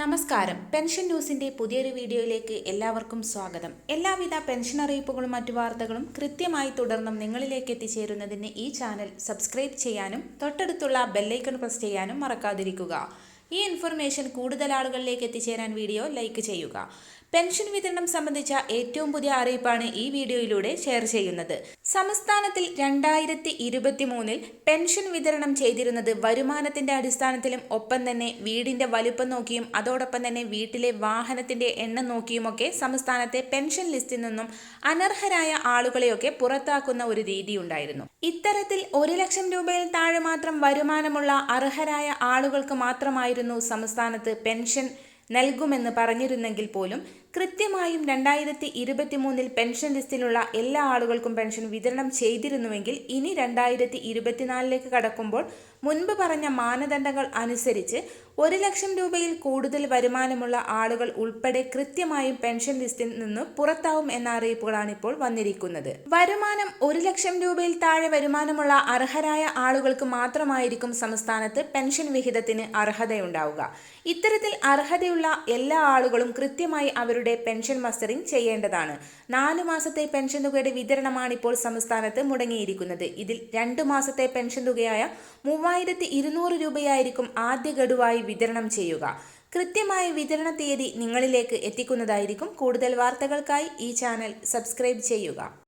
നമസ്കാരം. പെൻഷൻ ന്യൂസിന്റെ പുതിയൊരു വീഡിയോയിലേക്ക് എല്ലാവർക്കും സ്വാഗതം. എല്ലാവിധ പെൻഷൻ അറിയിപ്പുകളും മറ്റു വാർത്തകളും കൃത്യമായി തുടർന്നും നിങ്ങളിലേക്ക് എത്തിച്ചേരുന്നതിന് ഈ ചാനൽ സബ്സ്ക്രൈബ് ചെയ്യാനും തൊട്ടടുത്തുള്ള ബെല്ലൈക്കൺ പ്രസ് ചെയ്യാനും മറക്കാതിരിക്കുക. ഈ ഇൻഫർമേഷൻ കൂടുതൽ ആളുകളിലേക്ക് എത്തിച്ചേരാൻ വീഡിയോ ലൈക്ക് ചെയ്യുക. പെൻഷൻ വിതരണം സംബന്ധിച്ച ഏറ്റവും പുതിയ അറിയിപ്പാണ് ഈ വീഡിയോയിലൂടെ ഷെയർ ചെയ്യുന്നത്. സംസ്ഥാനത്തിൽ രണ്ടായിരത്തി ഇരുപത്തി മൂന്നിൽ പെൻഷൻ വിതരണം ചെയ്തിരുന്നത് വരുമാനത്തിന്റെ അടിസ്ഥാനത്തിലും ഒപ്പം തന്നെ വീടിന്റെ വലുപ്പം നോക്കിയും അതോടൊപ്പം തന്നെ വീട്ടിലെ വാഹനത്തിന്റെ എണ്ണം നോക്കിയുമൊക്കെ സംസ്ഥാനത്തെ പെൻഷൻ ലിസ്റ്റിൽ നിന്നും അനർഹരായ ആളുകളെയൊക്കെ പുറത്താക്കുന്ന ഒരു രീതി ഉണ്ടായിരുന്നു ഇത്തരത്തിൽ ഒരു ലക്ഷം രൂപയിൽ താഴെ മാത്രം വരുമാനമുള്ള അർഹരായ ആളുകൾക്ക് മാത്രമായിരുന്നു സംസ്ഥാനത്ത് പെൻഷൻ നൽകുമെന്ന് പറഞ്ഞിരുന്നെങ്കിൽ പോലും കൃത്യമായും രണ്ടായിരത്തി ഇരുപത്തി മൂന്നിൽ പെൻഷൻ ലിസ്റ്റിലുള്ള എല്ലാ ആളുകൾക്കും പെൻഷൻ വിതരണം ചെയ്തിരുന്നുവെങ്കിൽ ഇനി രണ്ടായിരത്തി ഇരുപത്തിനാലിലേക്ക് കടക്കുമ്പോൾ മുൻപ് പറഞ്ഞ മാനദണ്ഡങ്ങൾ അനുസരിച്ച് ഒരു ലക്ഷം രൂപയിൽ കൂടുതൽ വരുമാനമുള്ള ആളുകൾ ഉൾപ്പെടെ കൃത്യമായും പെൻഷൻ ലിസ്റ്റിൽ നിന്ന് പുറത്താവും എന്ന അറിയിപ്പുകളാണ് ഇപ്പോൾ വന്നിരിക്കുന്നത്. വരുമാനം ഒരു ലക്ഷം രൂപയിൽ താഴെ വരുമാനമുള്ള അർഹരായ ആളുകൾക്ക് മാത്രമായിരിക്കും സംസ്ഥാനത്ത് പെൻഷൻ വിഹിതത്തിന് അർഹതയുണ്ടാവുക. ഇത്തരത്തിൽ അർഹതയുള്ള എല്ലാ ആളുകളും കൃത്യമായി അവരുടെ പെൻഷൻ മസ്റ്ററിംഗ് ചെയ്യേണ്ടതാണ്. നാലു മാസത്തെ പെൻഷൻ തുകയുടെ വിതരണമാണ് ഇപ്പോൾ സംസ്ഥാനത്ത് മുടങ്ങിയിരിക്കുന്നത്. ഇതിൽ രണ്ടു മാസത്തെ പെൻഷൻ തുകയായ മൂവായിരത്തി ഇരുന്നൂറ് രൂപയായിരിക്കും ആദ്യ ഗഡുവായി വിതരണം ചെയ്യുക. കൃത്യമായ വിതരണ തീയതി നിങ്ങളിലേക്ക് എത്തിക്കുന്നതായിരിക്കും കൂടുതൽ വാർത്തകൾക്കായി ഈ ചാനൽ സബ്സ്ക്രൈബ് ചെയ്യുക.